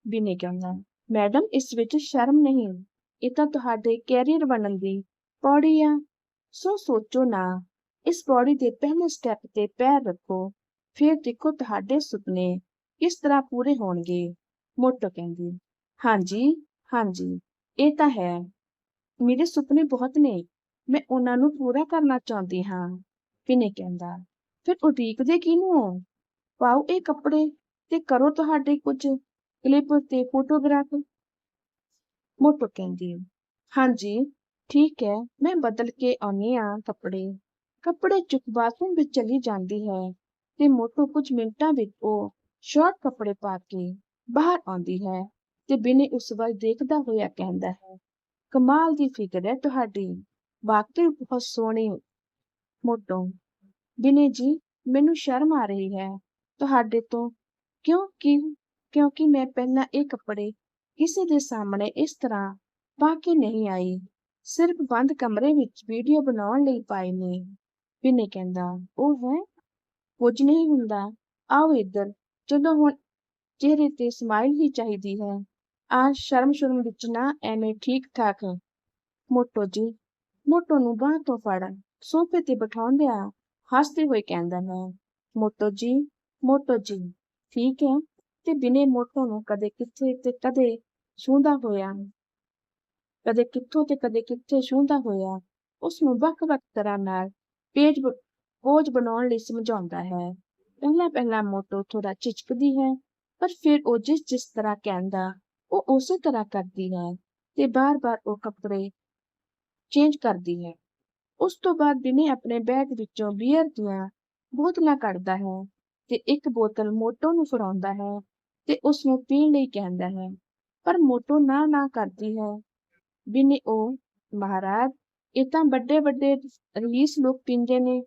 ਬਿਨੇ ਕਹਿੰਦਾ ਮੈਡਮ, ਇਸ ਵਿੱਚ ਸ਼ਰਮ ਨਹੀਂ। ਇਹ ਤਾਂ ਤੁਹਾਡੇ ਕੈਰੀਅਰ ਬਣਨ ਦੀ ਪੌੜੀ ਆ। ਸੋ ਸੋਚੋ ਨਾ, ਇਸ ਪੌੜੀ ਦੇ ਪਹਿਲੇ ਸਟੈਪ ਤੇ ਪੈਰ ਰੱਖੋ। ਫਿਰ ਦੇਖੋ ਤੁਹਾਡੇ ਸੁਪਨੇ ਕਿਸ ਤਰ੍ਹਾਂ ਪੂਰੇ ਹੋਣਗੇ। ਮੋਟੋ ਕਹਿੰਦੀ, ਹਾਂਜੀ ਹਾਂਜੀ, ਇਹ ਤਾਂ ਹੈ। ਮੇਰੇ ਸੁਪਨੇ ਬਹੁਤ ਨੇ। ਮੈਂ ਉਹਨਾਂ ਨੂੰ ਪੂਰਾ ਕਰਨਾ ਚਾਹੁੰਦੀ ਹਾਂ ਬਿਨੇ ਕਹਿੰਦਾ। ਫਿਰ ਉਡੀਕਦੇ ਕਿਹਨੂੰ? ਹੋ ਪਾਓ ਇਹ ਕੱਪੜੇ ਤੇ ਕਰੋ ਤੁਹਾਡੇ ਕੁਝ ਕਲਿੱਪ ਤੇ ਫੋਟੋਗ੍ਰਾਫ। ਮੋਟੋ ਕਹਿੰਦੀ, ਹਾਂਜੀ, ਠੀਕ ਹੈ, ਮੈਂ ਬਦਲ ਕੇ ਆਉਣੀ ਆ ਕੱਪੜੇ। ਕੱਪੜੇ ਚੁੱਕ ਬਾਥਰੂਮ ਵਿੱਚ ਚਲੀ ਜਾਂਦੀ ਹੈ ਤੇ ਮੋਟੋ ਕੁਝ ਮਿੰਟਾਂ ਵਿੱਚ ਉਹ ਸ਼ਾਰਟ ਕੱਪੜੇ ਪਾ ਕੇ ਬਾਹਰ ਆਉਂਦੀ ਹੈ। ਤੇ ਬਿਨੇ ਉਸ ਵੱਲ ਦੇਖਦਾ ਹੋਇਆ ਕਹਿੰਦਾ ਹੈ, ਕਮਾਲ ਦੀ ਫਿਕਰ ਹੈ ਤੁਹਾਡੀ, ਵਾਕਈ ਬਹੁਤ ਸੋਹਣੀ ਮੋਟੋ। ਬਿਨੇ ਜੀ, ਮੈਨੂੰ ਸ਼ਰਮ ਆ ਰਹੀ ਹੈ, ਤੁਹਾਡੇ ਤੋਂ ਕਿਉਂਕਿ ਕਿਉਂਕਿ ਮੈਂ ਪਹਿਲਾਂ ਇਹ ਕੱਪੜੇ ਕਿਸੇ ਦੇ ਸਾਹਮਣੇ ਇਸ ਤਰ੍ਹਾਂ ਪਾ ਕੇ ਨਹੀਂ ਆਈ, ਸਿਰਫ ਬੰਦ ਕਮਰੇ ਵਿੱਚ ਵੀਡੀਓ ਬਣਾਉਣ ਲਈ ਪਾਏ ਨੇ। ਬਿਨੇ ਕਹਿੰਦਾ, ਉਹ ਹੈ? ਕੁਝ ਨਹੀਂ ਹੁੰਦਾ, ਆਓ ਇੱਧਰ, ਜਦੋਂ ਹੁਣ ਚਿਹਰੇ ਤੇ ਸਮਾਈਲ ਹੀ ਚਾਹੀਦੀ ਹੈ। ਆ ਸ਼ਰਮ ਸ਼ਰਮ ਵਿੱਚ ਨਾ ਐਵੇਂ ਠੀਕ ਠਾਕ ਮੋਟੋ ਜੀ, ਮੋਟੋ ਨੂੰ ਬਾਹ ਤੋਂ ਫੜਨ, ਸੋਫੇ ਤੇ ਬਿਠਾਉਂਦਿਆਂ ਹੱਸਦੇ ਹੋਏ ਕਹਿੰਦਾ ਹੈ, ਮੋਟੋ ਜੀ ਮੋਟੋ ਜੀ, ਠੀਕ ਹੈ, ਤੇ ਬਿਨੇ ਮੋਟੋ ਨੂੰ ਕਦੇ ਕਿੱਥੇ ਤੇ ਕਦੇ ਛੂੰਦਾ ਹੋਇਆ। ਕਦੇ ਕਿੱਥੋਂ ਤੇ ਕਦੇ ਕਿੱਥੇ ਛੂੰਹਦਾ ਹੋਇਆ ਉਸ ਨੂੰ ਵੱਖ-ਵੱਖ ਤਰ੍ਹਾਂ ਨਾਲ ਪੇਜ ਬ- ਬਣਾਉਣ ਲਈ ਸਮਝਾਉਂਦਾ ਹੈ। ਪਹਿਲਾਂ ਪਹਿਲਾਂ ਮੋਟੋ ਥੋੜਾ ਝਿਜਕਦੀ ਹੈ, ਪਰ ਫਿਰ ਉਹ ਜਿਸ ਜਿਸ ਤਰ੍ਹਾਂ ਕਹਿੰਦਾ ਉਹ ਉਸੇ ਤਰ੍ਹਾਂ ਕਰਦੀ ਹੈ ਤੇ ਬਾਰ-ਬਾਰ ਉਹ ਕੱਪੜੇ ਚੇਂਜ ਕਰਦੀ ਹੈ। ਉਸ ਤੋਂ ਬਾਅਦ ਬਿਨੇ ਆਪਣੇ ਬੈਗ ਵਿੱਚੋਂ ਬੀਅਰ ਦੀਆਂ ਬੋਤਲਾਂ ਕੱਢਦਾ ਹੈ ਤੇ ਇੱਕ ਬੋਤਲ ਮੋਟੋ ਨੂੰ ਫੜਾਉਂਦਾ ਹੈ ਤੇ ਉਸ ਨੂੰ ਪੀਣ ਲਈ ਕਹਿੰਦਾ ਹੈ। ਪਰ ਮੋਟੋ ਨਾ ਨਾ ਕਰਦੀ ਹੈ। ਬਿਨੇ ਉਹ, ਮਹਾਰਾਜ, ਇਹ ਤਾਂ ਵੱਡੇ ਵੱਡੇ ਰਈਸ ਲੋਕ ਪੀਂਦੇ ਨੇ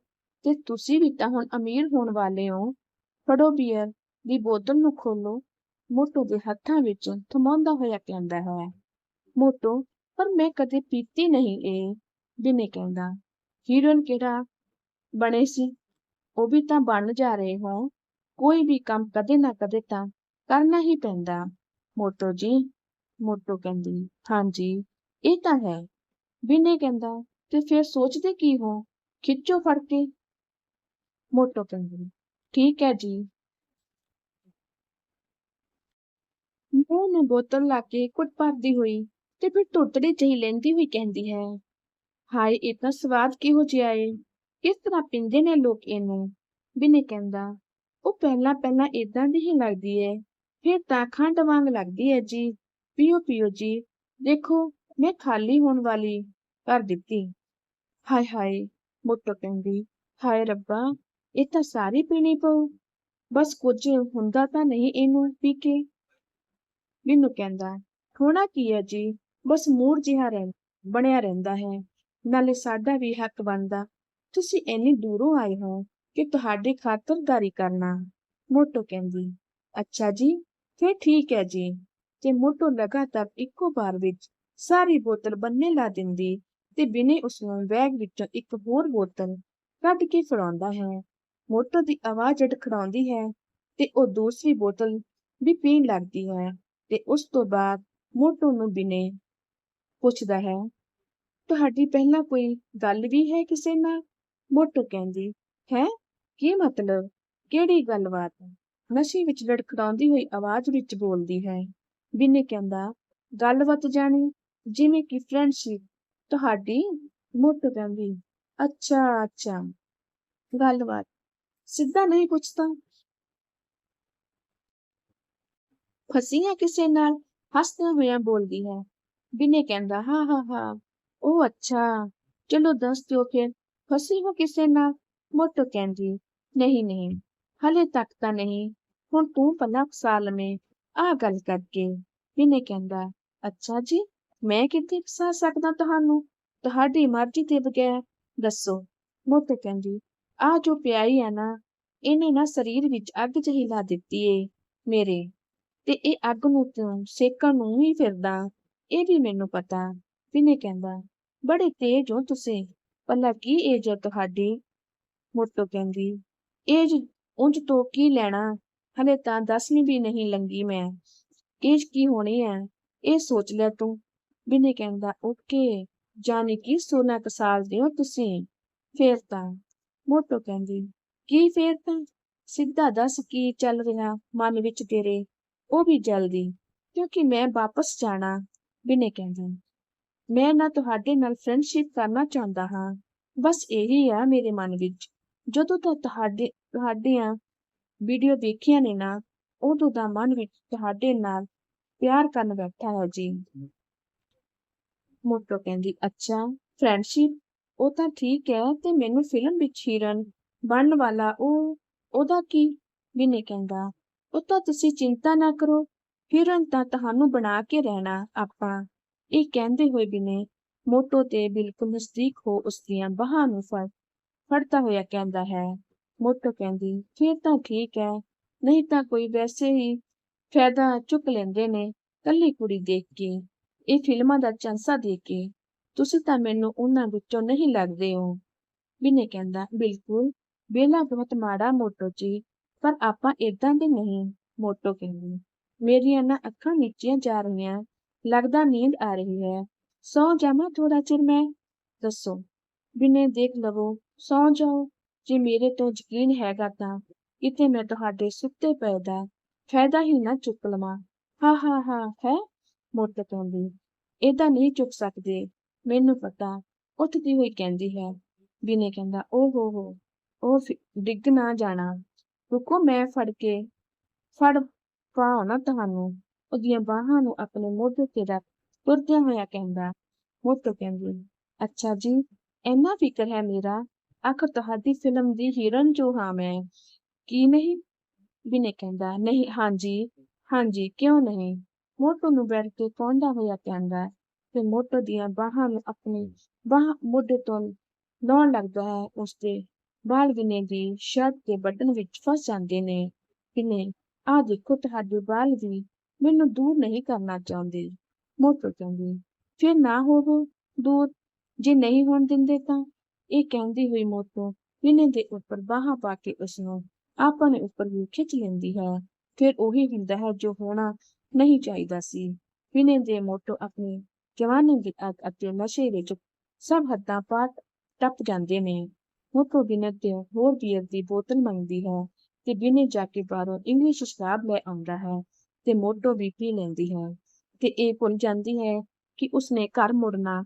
ਤੇ ਤੁਸੀਂ ਵੀ ਤਾਂ ਹੁਣ ਅਮੀਰ ਹੋਣ ਵਾਲੇ ਹੋ। ਫੜੋ ਬੀਅਰ ਦੀ ਬੋਤਲ ਨੂੰ ਖੋਲੋ ਮੋਟੋ ਦੇ ਹੱਥਾਂ ਵਿੱਚ ਥਮਾਉਂਦਾ ਹੋਇਆ ਕਹਿੰਦਾ ਹੈ, ਮੋਟੋ, ਪਰ ਮੈਂ ਕਦੇ ਪੀਤੀ ਨਹੀਂ ਇਹ, ਬਿਨੇ ਕਹਿੰਦਾ। ਹੀਰੋਇਨ ਕਿਹੜਾ? ਬਣੇ ਸੀ। ਉਹ ਵੀ ਤਾਂ ਬਣ ਜਾ ਰਹੇ ਹੋ ਕੋਈ ਵੀ ਕੰਮ ਕਦੇ ਨਾ ਕਦੇ ਤਾਂ ਕਰਨਾ ਹੀ ਪੈਂਦਾ। ਮੋਟੋ ਜੀ, ਮੋਟੋ ਕਹਿੰਦੀ, ਹਾਂਜੀ, ਇਹ ਤਾਂ ਹੈ। ਬਿਨੇ ਕਹਿੰਦਾ, ਤੇ ਫਿਰ ਸੋਚਦੇ ਕੀ ਹੋ? ਖਿੱਚੋ ਫੜ ਕੇ। ਮੋਟੋ ਕਹਿੰਦੀ, ਠੀਕ ਹੈ ਜੀ। ਮੈਂ ਨੇ ਬੋਤਲ ਲਾ ਕੇ ਕੁੱਟ ਭਰਦੀ ਹੋਈ ਤੇ ਫਿਰ ਟੁੱਟੜੀ ਜਿਹੀ ਲੈਂਦੀ ਹੋਈ ਕਹਿੰਦੀ ਹੈ, ਹਾਏ ਇਹ ਤਾਂ ਸਵਾਦ ਕਿਹੋ ਜਿਹਾ ਏ। ਕਿਸ ਤਰ੍ਹਾਂ ਪੀਂਦੇ ਨੇ ਲੋਕ ਇਹਨੂੰ। ਬਿਨੇ ਕਹਿੰਦਾ, ਉਹ ਪਹਿਲਾਂ ਪਹਿਲਾਂ ਇਦਾਂ ਦੀ ਹੀ ਲੱਗਦੀ ਏ। ਫਿਰ ਤਾਂ ਖੰਡ ਵਾਂਗ ਲੱਗਦੀ ਏ ਜੀ। ਪੀਓ ਪੀਓ ਜੀ। ਦੇਖੋ, ਮੈਂ ਖਾਲੀ ਹੋਣ ਵਾਲੀ ਕਰ ਦਿੱਤੀ। ਹਾਏ ਹਾਏ, ਮੋਟੋ ਕਹਿੰਦੀ, ਹਾਏ ਰੱਬਾ, ਇਹ ਤਾਂ ਸਾਰੀ ਪੀਣੀ ਪਊ। ਬਸ ਕੁਝ ਹੁੰਦਾ ਤਾਂ ਨਹੀਂ ਇਹਨੂੰ ਪੀ ਕੇ। ਮੈਨੂੰ ਕਹਿੰਦਾ ਹੋਣਾ ਕੀ ਹੈ ਜੀ? ਬਸ ਮੂਰ ਜਿਹਾ ਰਹਿ, ਬਣਿਆ ਰਹਿੰਦਾ ਹੈ। ਨਾਲੇ ਸਾਡਾ ਵੀ ਹੱਕ ਬਣਦਾ। ਤੁਸੀਂ ਇੰਨੀ ਦੂਰੋਂ ਆਏ ਹੋ ਕਿ ਤੁਹਾਡੀ ਖਾਤਰਦਾਰੀ ਕਰਨਾ। ਮੋਟੋ ਕਹਿੰਦੀ, ਅੱਛਾ ਜੀ, ਫਿਰ ਠੀਕ ਹੈ ਜੀ। ਤੇ ਮੋਟੋ ਲਗਾਤਾਰ ਇੱਕੋ ਵਾਰ ਵਿੱਚ ਸਾਰੀ ਬੋਤਲ ਬੰਨੇ ਲਾ ਦਿੰਦੀ ਤੇ ਬਿਨੇ ਉਸ ਨੂੰ ਬੈਗ ਵਿੱਚੋਂ ਇੱਕ ਹੋਰ ਬੋਤਲ ਕੱਢ ਕੇ ਫੜਾਉਂਦਾ ਹੈ। ਮੋਟੋ ਦੀ ਆਵਾਜ਼ ਅੜਖੜਾਉਂਦੀ ਹੈ ਤੇ ਉਹ ਦੂਸਰੀ ਬੋਤਲ ਵੀ ਪੀਣ ਲੱਗਦੀ ਹੈ। ਤੇ ਉਸ ਤੋਂ ਬਾਅਦ ਮੋਟੂ ਨੂੰ ਬਿਨੇ ਪੁੱਛਦਾ ਹੈ, ਤੁਹਾਡੀ ਪਹਿਲਾਂ ਕੋਈ ਗੱਲ ਵੀ ਹੈ ਕਿਸੇ ਨਾਲ? ਮੋਟੂ ਕਹਿੰਦੀ, ਹੈ? ਕੀ ਮਤਲਬ? ਕਿਹੜੀ ਗੱਲਬਾਤ ਨਸ਼ੇ ਵਿੱਚ ਲੜਖੜਾਉਂਦੀ ਹੋਈ ਆਵਾਜ਼ ਵਿੱਚ ਬੋਲਦੀ ਹੈ, ਬਿਨੇ ਕਹਿੰਦਾ, ਗੱਲਬਾਤ ਜਾਣੀ, ਜਿਵੇਂ ਕਿ ਫਰੈਂਡਸ਼ਿਪ ਤੁਹਾਡੀ? ਮੋਟੂ ਕਹਿੰਦੀ, ਅੱਛਾ ਅੱਛਾ, ਗੱਲਬਾਤ। ਸਿੱਧਾ ਨਹੀਂ ਪੁੱਛਦਾ? ਫਸੀਆਂ ਕਿਸੇ ਨਾਲ ਹੱਸਦਿਆਂ ਹੋਇਆ ਬੋਲਦੀ ਹੈ। ਬਿਨੇ ਕਹਿੰਦਾ, ਹਾਂ ਹਾਂ ਹਾਂ, ਉਹ ਅੱਛਾ। ਚਲੋ ਦੱਸ ਦਿਓ ਫਿਰ ਫਸੀ ਹੋ ਕਿਸੇ ਨਾਲ? ਮੋਟੋ ਕਹਿੰਦੀ, ਨਹੀਂ ਨਹੀਂ, ਹਲੇ ਤੱਕ ਤਾਂ ਨਹੀਂ। ਹੁਣ ਤੂੰ ਪਲਕ ਸਾਲ ਮੇ ਆ ਗੱਲ ਕਰਕੇ। ਬਿਨੇ ਕਹਿੰਦਾ, ਅੱਛਾ ਜੀ, ਮੈਂ ਕਿੱਥੇ ਫਸਾ ਸਕਦਾ ਤੁਹਾਨੂੰ? ਤੁਹਾਡੀ ਮਰਜ਼ੀ ਦੇ ਬਗੈਰ ਦੱਸੋ। ਮੋਟੋ ਕਹਿੰਦੀ ਆ ਜੋ ਪਿਆਈ ਹੈ ਨਾ, ਇਹਨੇ ਨਾ ਸਰੀਰ ਵਿੱਚ ਅੱਗ ਜਹੀ ਲਾ ਦਿੱਤੀ ਏ ਮੇਰੇ। ਤੇ ਇਹ ਅੱਗ ਨੂੰ ਤੂੰ ਸੇਕਣ ਨੂੰ ਹੀ ਫਿਰਦਾ? ਇਹ ਵੀ ਮੈਨੂੰ ਪਤਾ ਬਿਨੇ ਕਹਿੰਦਾ? ਬੜੇ ਤੇਜ਼ ਹੋ ਤੁਸੀਂ। ਭਲਾ ਕੀ ਏਜ ਹੈ ਤੁਹਾਡੀ? ਮੋਟੋ ਕਹਿੰਦੀ, ਏਜ ਉਂਝ ਤੋਂ ਕੀ ਲੈਣਾ? ਹਲੇ ਤਾਂ ਦਸਵੀਂ ਵੀ ਨਹੀਂ ਲੰਗੀ ਮੈਂ। ਏਜ ਕੀ ਹੋਣੀ ਹੈ ਇਹ ਸੋਚ ਲੈ ਤੂੰ। ਬਿਨੇ ਕਹਿੰਦਾ ਓਕੇ ਜਾਨੀ ਕਿ 16 ਕੁ ਸਾਲ ਦੇ ਹੋ ਤੁਸੀਂ। ਫੇਰ ਤਾਂ। ਮੋਟੋ ਕਹਿੰਦੀ, ਕੀ ਫੇਰ ਤਾਂ? ਸਿੱਧਾ ਦੱਸ ਕੀ ਚੱਲ ਰਿਹਾ ਮਨ ਵਿੱਚ ਤੇਰੇ? ਉਹ ਵੀ ਜਲਦੀ, ਕਿਉਂਕਿ ਮੈਂ ਵਾਪਸ ਜਾਣਾ, ਬਿਨੇ ਕਹਿੰਦਾ। ਮੈਂ ਨਾ ਤੁਹਾਡੇ ਨਾਲ ਫਰੈਂਡਸ਼ਿਪ ਕਰਨਾ ਚਾਹੁੰਦਾ ਹਾਂ। ਬਸ ਇਹੀ ਆ ਮੇਰੇ ਮਨ ਵਿੱਚ। ਜਦੋਂ ਤਾਂ ਤੁਹਾਡੇ, ਤੁਹਾਡੀਆਂ ਵੀਡੀਓ ਦੇਖੀਆਂ ਨੇ ਨਾ, ਉਦੋਂ ਦਾ ਮਨ ਵਿੱਚ ਤੁਹਾਡੇ ਨਾਲ ਪਿਆਰ ਕਰਨ ਬੈਠਾ ਹੈ ਜੀ। ਮੋਟੋ ਕਹਿੰਦੀ, ਅੱਛਾ ਫਰੈਂਡਸ਼ਿਪ ਉਹ ਤਾਂ ਠੀਕ ਹੈ ਤੇ ਮੈਨੂੰ ਫਿਲਮ ਵਿੱਚ ਹੀਰਨ ਬਣਨ ਵਾਲਾ ਉਹ, ਉਹਦਾ ਕੀ? ਵਿਨੇ ਕਹਿੰਦਾ ਉਹ ਤਾਂ ਤੁਸੀਂ ਚਿੰਤਾ ਨਾ ਕਰੋ। ਹੀਰਨ ਤਾਂ ਤੁਹਾਨੂੰ ਬਣਾ ਕੇ ਰਹਿਣਾ, ਆਪਾਂ। ਇਹ ਕਹਿੰਦੇ ਹੋਏ ਬਿਨੇ ਮੋਟੋ ਤੇ ਬਿਲਕੁਲ ਨਜ਼ਦੀਕ ਹੋ ਉਸ ਦੀਆਂ ਬਾਹਾਂ ਨੂੰ ਫੜ। ਫੜਦਾ ਹੋਇਆ ਕਹਿੰਦਾ ਹੈ, ਮੋਟੋ ਕਹਿੰਦੀ, ਫਿਰ ਤਾਂ ਠੀਕ ਹੈ, ਨਹੀਂ ਤਾਂ ਕੋਈ ਵੈਸੇ ਹੀ ਫਾਇਦਾ ਚੁੱਕ ਲੈਂਦੇ ਨੇ ਕੱਲੀ ਕੁੜੀ ਦੇਖ ਕੇ, ਇਹ ਫਿਲਮਾਂ ਦਾ ਚਾਂਸਾ ਦੇ ਕੇ। ਤੁਸੀਂ ਤਾਂ ਮੈਨੂੰ ਉਹਨਾਂ ਵਿੱਚੋਂ ਨਹੀਂ ਲੱਗਦੇ ਹੋ। ਬਿਨੇ ਕਹਿੰਦਾ, ਬਿਲਕੁਲ ਬੇਲਾ ਬਹੁਤ ਮਾੜਾ ਮੋਟੋ ਜੀ ਪਰ ਆਪਾਂ ਇਦਾਂ ਦੇ ਨਹੀਂ, ਮੋਟੋ ਕਹਿੰਦੀ। ਮੇਰੀਆਂ ਨਾ ਅੱਖਾਂ ਨੀਚੀਆਂ ਜਾ ਰਹੀਆਂ, ਲੱਗਦਾ ਨੀਂਦ ਆ ਰਹੀ ਹੈ। ਸੌ ਜਾਵਾਂ ਥੋੜਾ ਚਿਰ ਮੈਂ? ਦੱਸੋ। ਬਿਨੇ ਦੇਖ ਲਵੋ, ਸੌ ਜਾਓ। ਜੇ ਮੇਰੇ ਤੋਂ ਯਕੀਨ ਹੈਗਾ ਤਾਂ ਕਿਤੇ ਮੈਂ ਤੁਹਾਡੇ ਸੁੱਤੇ ਪਏ ਦਾ ਫਾਇਦਾ ਹੀ ਨਾ ਚੁੱਕ ਲਵਾਂ। ਹਾਂ ਹਾਂ ਹਾਂ, ਹੈ? ਮੋਟੋ ਕਹਿੰਦੀ। ਏਦਾਂ ਨਹੀਂ ਚੁੱਕ ਸਕਦੇ, ਮੈਨੂੰ ਪਤਾ, ਉੱਠਦੀ ਹੋਈ ਕਹਿੰਦੀ ਹੈ। ਬਿਨੇ ਕਹਿੰਦਾ ਓ ਹੋ ਹੋ ਉਹ ਡਿੱਗ ਨਾ ਜਾਣਾ। ਰੁਕੋ ਮੈਂ ਫੜ ਕੇ, ਫੜ ਪਾਉ ਤੁਹਾਨੂੰ, ਉਹਦੀਆਂ ਬਾਹਾਂ ਨੂੰ ਆਪਣੇ ਮੋਢੇ ਤੇ ਰੱਖ, ਤੁਰਦਿਆਂ ਹੋਇਆ ਕਹਿੰਦਾ ਮੋਟੋ ਕਹਿੰਦੀ, ਅੱਛਾ ਜੀ, ਇੰਨਾ ਫਿਕਰ ਹੈ ਮੇਰਾ, ਆਖਰ ਤੁਹਾਡੀ ਫਿਲਮ ਦੀ ਹੀਰਨ ਜੋ ਹਾਂ ਮੈਂ, ਕੀ ਨਹੀਂ? ਬਿਨੇ ਕਹਿੰਦਾ, ਨਹੀਂ, ਹਾਂਜੀ ਹਾਂਜੀ, ਕਿਉਂ ਨਹੀਂ? ਮੋਟੋ ਨੂੰ ਬੈਠ ਕੇ ਪਹੁੰਚਦਾ ਹੋਇਆ ਕਹਿੰਦਾ, ਤੇ ਮੋਟੋ ਦੀਆਂ ਬਾਹਾਂ ਨੂੰ ਆਪਣੀ ਬਾਹ ਮੋਢੇ ਤੋਂ ਲਾਉਣ ਲੱਗਦਾ ਹੈ ਉਸਦੇ ਬਾਲ ਵਿਨੇ ਦੀ ਸ਼ਰਟ ਦੇ ਬਟਨ ਵਿੱਚ ਫਸ ਜਾਂਦੇ ਨੇ। ਵਿਨੇ, ਆਹ ਦੇਖੋ, ਤੁਹਾਡੇ ਬਾਲ ਵੀ ਮੈਨੂੰ ਦੂਰ ਨਹੀਂ ਕਰਨਾ ਚਾਹੁੰਦੇ। ਮੋਟੋ ਕਹਿੰਦੀ, ਫਿਰ ਨਾ ਹੋਵੋ ਦੂਰ। ਜੇ ਨਹੀਂ ਹੋਣ ਦਿੰਦੇ ਤਾਂ? ਇਹ ਕਹਿੰਦੀ ਹੋਈ ਮੋਟੋ ਵਿਨੇ ਦੇ ਉੱਪਰ ਬਾਹਾਂ ਪਾ ਕੇ ਉਸਨੂੰ ਆਪਣੇ ਉੱਪਰ ਵੀ ਖਿੱਚ ਲੈਂਦੀ ਹੈ। ਫਿਰ ਉਹੀ ਹੁੰਦਾ ਹੈ ਜੋ ਹੋਣਾ ਨਹੀਂ ਚਾਹੀਦਾ ਸੀ। ਵਿਨੇ ਦੇ ਮੋਟੋ ਆਪਣੀ ਜਵਾਨੀ ਦੀ ਅੱਗ ਅਤੇ ਨਸ਼ੇ ਵਿੱਚ ਸਭ ਹੱਦਾਂ ਪਾਰ ਟੱਪ ਜਾਂਦੇ ਨੇ। ਮੋਟੋ ਬਿਨੇ ਤੇ ਹੋਰ ਬੀਅਰ ਦੀ ਬੋਤਲ ਮੰਗਦੀ ਹੈ ਤੇ ਬਿਨੇ ਜਾ ਕੇ ਬਾਹਰੋਂ ਇੰਗਲਿਸ਼ ਸ਼ਰਾਬ ਲੈ ਆਉਂਦਾ ਹੈ ਤੇ ਮੋਟੋ ਵੀ ਪੀ ਲੈਂਦੀ ਹੈ ਤੇ ਇਹ ਭੁੱਲ ਜਾਂਦੀ ਹੈ ਕਿ ਉਸਨੇ ਘਰ ਮੁੜਨਾ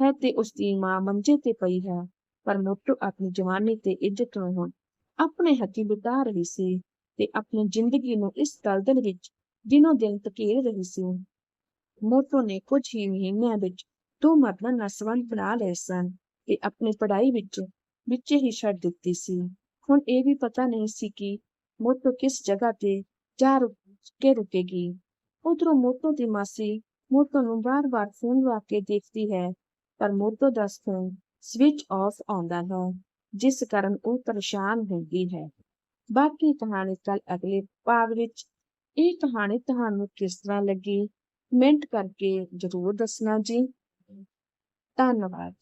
ਹੈ ਤੇ ਉਸਦੀ ਮਾਂ ਮੰਜੇ ਤੇ ਪਈ ਹੈ, ਪਰ ਮੋਟੋ ਆਪਣੀ ਜਵਾਨੀ ਤੇ ਇੱਜ਼ਤ ਨੂੰ ਹੁਣ ਆਪਣੇ ਹੱਥੀਂ ਬਿਤਾ ਰਹੀ ਸੀ ਤੇ ਆਪਣੀ ਜ਼ਿੰਦਗੀ ਨੂੰ ਇਸ ਦਲਦਲ ਵਿੱਚ ਦਿਨੋ ਦਿਨ ਧਕੇਲ ਰਹੀ ਸੀ। ਮੋਟੋ ਨੇ ਕੁਝ ਹੀ ਮਹੀਨਿਆਂ ਵਿੱਚ ਦੋ ਮਰਦਾਂ ਨਾਲ ਸੰਬੰਧ ਬਣਾ ਲਏ ਸਨ ਤੇ ਆਪਣੀ ਪੜ੍ਹਾਈ ਵਿੱਚ ਵਿੱਚੇ ਹੀ ਛੱਡ ਦਿੱਤੀ ਸੀ। ਹੁਣ ਇਹ ਵੀ ਪਤਾ ਨਹੀਂ ਸੀ ਕਿ ਮੋਟੋ ਕਿਸ ਜਗ੍ਹਾ ਤੇ ਜਾ ਰੁਕ ਕੇ ਰੁਕੇਗੀ। ਉਧਰੋਂ ਮੋਟੋ ਦੀ ਮਾਸੀ ਮੋਟੋ ਨੂੰ ਬਾਰ-ਬਾਰ ਫੋਨ ਲਾ ਕੇ ਦੇਖਦੀ ਹੈ, ਪਰ ਮੋਟੋ ਦਾ ਫੋਨ ਸਵਿਚ ਆਫ ਆਉਂਦਾ ਹੈ, ਜਿਸ ਕਾਰਨ ਉਹ ਪਰੇਸ਼ਾਨ ਹੁੰਦੀ ਹੈ। ਬਾਕੀ ਕਹਾਣੀ ਕੱਲ ਅਗਲੇ ਭਾਗ ਵਿੱਚ ਇਹ ਕਹਾਣੀ ਤੁਹਾਨੂੰ ਕਿਸ ਤਰ੍ਹਾਂ ਲੱਗੀ, ਕਮੈਂਟ ਕਰਕੇ ਜ਼ਰੂਰ ਦੱਸਣਾ ਜੀ। ਧੰਨਵਾਦ